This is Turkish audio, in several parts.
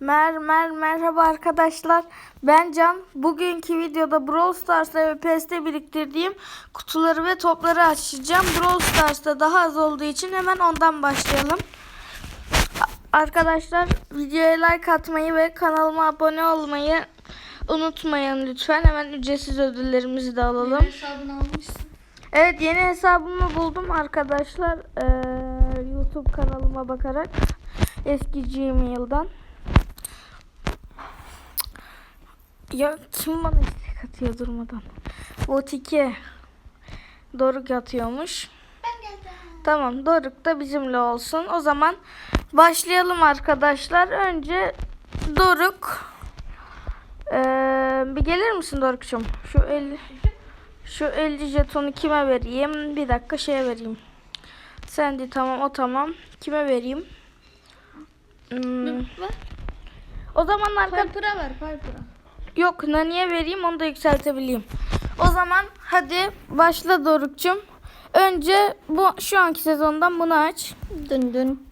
Mer mer merhaba arkadaşlar. Ben Can. Bugünkü videoda Brawl Stars'ta ve PS'te biriktirdiğim kutuları ve topları açacağım. Brawl Stars'ta daha az olduğu için hemen ondan başlayalım. Arkadaşlar videoya like atmayı ve kanalıma abone olmayı unutmayın lütfen. Hemen ücretsiz ödüllerimizi de alalım. Hesabını almışsın. Evet yeni hesabımı buldum arkadaşlar. Ee, YouTube kanalıma bakarak eski Gmail'dan. Ya kim bana istek atıyor durmadan? Bot 2. Doruk atıyormuş. Ben geldim. Tamam Doruk da bizimle olsun. O zaman başlayalım arkadaşlar. Önce Doruk. Ee, bir gelir misin Doruk'cum? Şu 50 şu 50 jetonu kime vereyim? Bir dakika şeye vereyim. Sen de tamam o tamam. Kime vereyim? Hmm, o zaman arkadaşlar Piper'a ver Piper'a. Yok Nani'ye vereyim onu da yükseltebileyim. O zaman hadi başla Doruk'cum. Önce bu şu anki sezondan bunu aç. Dün dün.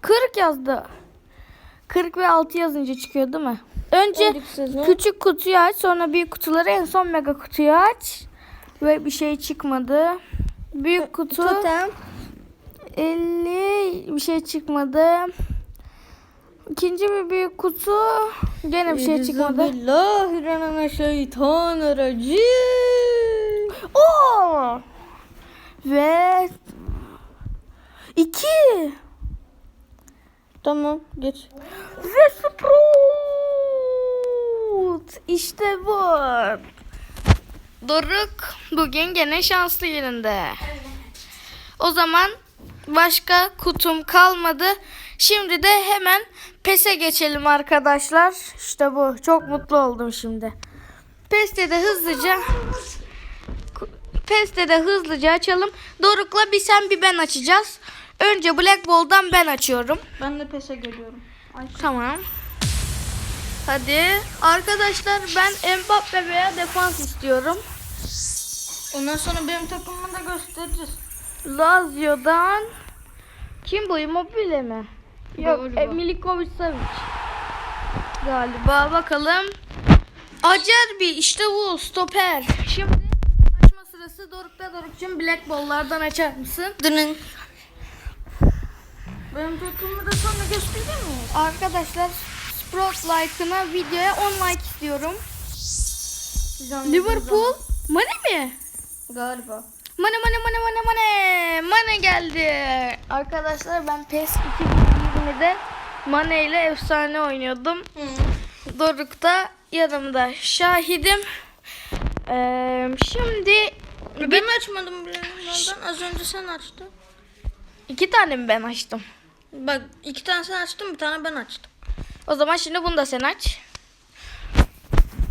40 yazdı. 40 ve 6 yazınca çıkıyor değil mi? Önce küçük kutuyu aç sonra büyük kutuları en son mega kutuyu aç. Ve bir şey çıkmadı. Büyük kutu Totem. 50 bir şey çıkmadı. İkinci bir büyük kutu gene bir şey çıkmadı. Bismillahirrahmanirrahim. Oo! Ve iki Tamam geç. ve Sprout. İşte bu. Doruk bugün gene şanslı yerinde. O zaman başka kutum kalmadı. Şimdi de hemen PES'e geçelim arkadaşlar. İşte bu. Çok mutlu oldum şimdi. PES'te de hızlıca PES'te de hızlıca açalım. Doruk'la bir sen bir ben açacağız. Önce Black Ball'dan ben açıyorum. Ben de pese geliyorum. Ay. Tamam. Hadi. Arkadaşlar ben Mbappe veya defans istiyorum. Ondan sonra benim takımımı da göstereceğiz. Lazio'dan kim bu Immobile mi? Yok, e, Milikovic Savic. Galiba bakalım. Acerbi işte bu stoper. Şimdi açma sırası Doruk'ta Doruk'cum Black Ball'lardan açar mısın? Dünün. Benim takımımı da sonra göstereyim mi? Arkadaşlar Sprout like'ına videoya 10 like istiyorum. Liverpool Mane mi? Galiba. Mane mane mane mane mane. Mane geldi. Arkadaşlar ben PES 2020'de Mane ile efsane oynuyordum. Doruk da yanımda şahidim. Ee, şimdi Ben açmadım bunlardan. Az önce sen açtın. iki tane mi ben açtım? Bak iki tane sen açtın bir tane ben açtım. O zaman şimdi bunu da sen aç.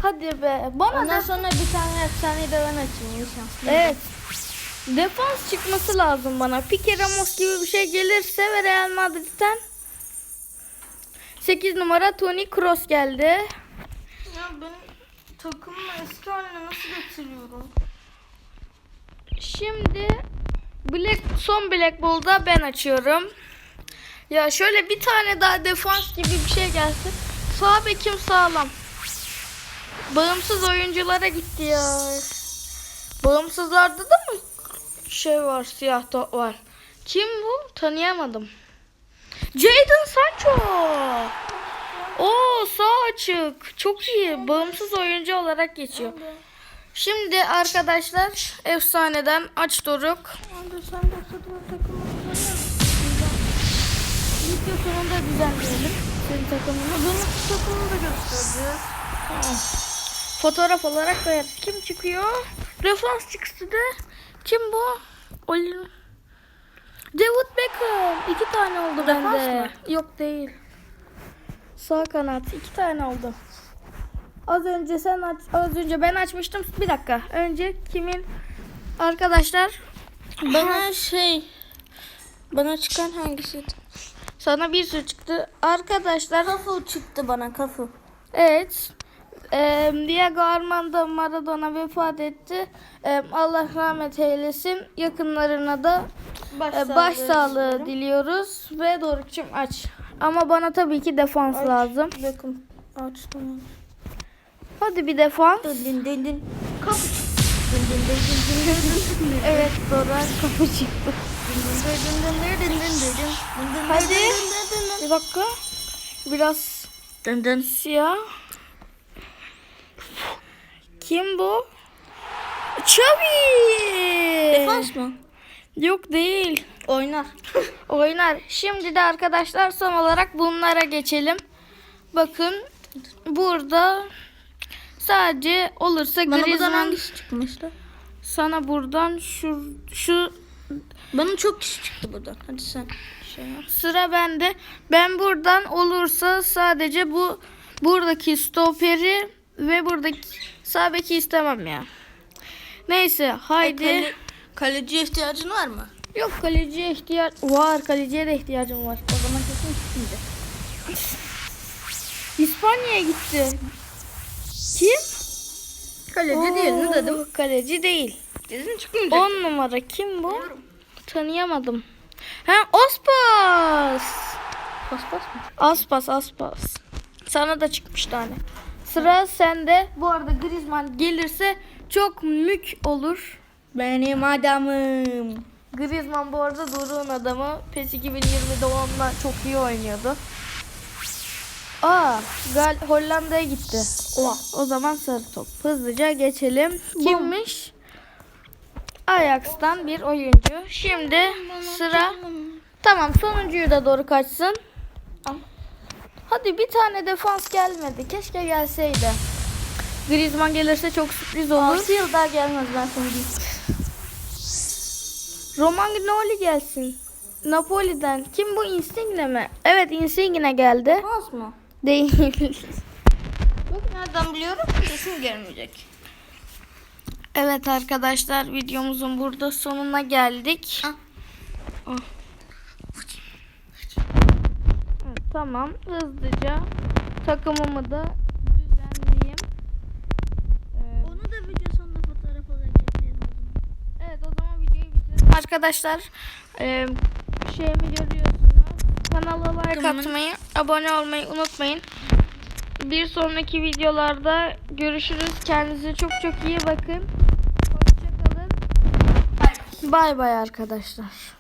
Hadi be. Bana Ondan da sonra bir tane efsaneyi de ben açayım. Evet. Defans çıkması lazım bana. Pique Ramos gibi bir şey gelirse ve Real Madrid'den 8 numara Toni Kroos geldi. Ya benim takımımı eski haline nasıl getiriyorum? Şimdi Black son Black Ball'da ben açıyorum. Ya şöyle bir tane daha defans gibi bir şey gelsin. Sağ bekim sağlam. Bağımsız oyunculara gitti ya. Bağımsızlarda da mı şey var siyah top var. Kim bu? Tanıyamadım. Jadon Sancho. Oo sağ açık. Çok iyi. Bağımsız oyuncu olarak geçiyor. Şimdi arkadaşlar efsaneden aç Doruk. Sen Video sonunda düzenleyelim senin takımını. Benim takımımı da göstereceğiz. Tamam. Fotoğraf olarak koyarız. Kim çıkıyor? Defans çıktı da. Kim bu? Oli... David Beckham. İki tane oldu Defans bende. mı? Yok değil. Sağ kanat. iki tane oldu. Az önce sen aç, az önce ben açmıştım. Bir dakika. Önce kimin? Arkadaşlar Bana şey bana çıkan hangisiydi? sana bir sürü çıktı. Arkadaşlar Kafu çıktı bana kafu. Evet. Ee, Diego Armando Maradona vefat etti. Ee, Allah rahmet eylesin. Yakınlarına da e, başsağlığı diliyoruz. Ve Doruk'cum aç. Ama bana tabii ki defans lazım. Bakın. Açtım. Hadi bir defans. Dın dın dın dın. Kapı. Dın dın dın dın dın dın dın dın. Evet Dora kapı çıktı. Hadi. Bir dakika. Biraz Dın dın. siyah. Kim bu? Xavi. Defans mı? Yok değil. Oynar. Oynar. Şimdi de arkadaşlar son olarak bunlara geçelim. Bakın burada sadece olursa Bana buradan Griezmann hangisi çıkmıştı? sana buradan şu şu Bana çok kişi çıktı buradan. Hadi sen şey yap. sıra bende. Ben buradan olursa sadece bu buradaki stoperi ve buradaki sağ beki istemem ya. Neyse haydi. Kale, kaleciye ihtiyacın var mı? Yok kaleciye ihtiyaç var. Kaleciye de ihtiyacım var. O zaman kesin çıkmayacak. İspanya'ya gitti. Kim? Kaleci değil mi dedim. Oo, Kaleci değil. Kesin çıkmayacak. 10 numara kim bu? Tanıyamadım. Ha Ospas. Paspas mı? Aspas Aspas. Sana da çıkmış tane. Sıra sende. Bu arada Griezmann gelirse çok mük olur. Benim adamım. Griezmann bu arada Doruk'un adamı. PES 2020'de onunla çok iyi oynuyordu. Aa, Gal Hollanda'ya gitti. Oha. O zaman sarı top. Hızlıca geçelim. Kimmiş? Ajax'tan bir oyuncu. Şimdi sıra Tamam sonuncuyu da doğru kaçsın. Hadi bir tane defans gelmedi. Keşke gelseydi. Griezmann gelirse çok sürpriz olur. 6 yıl daha gelmez ben sana diyeyim. Romagnoli gelsin. Napoli'den. Kim bu Insigne mi? Evet Insigne geldi. Pas mı? Değil. Yok nereden biliyorum? Kesin gelmeyecek. evet arkadaşlar videomuzun burada sonuna geldik. Ah. Ah. Evet, tamam hızlıca takımımı da düzenleyeyim. Ee, Onu da video sonunda fotoğraf olarak ekleyelim o zaman. Evet o zaman videoyu bitirelim. Arkadaşlar e, şeyimi görüyorsunuz. Kanala like atmayı, abone olmayı unutmayın. Bir sonraki videolarda görüşürüz. Kendinize çok çok iyi bakın. Hoşçakalın. Bay bay arkadaşlar.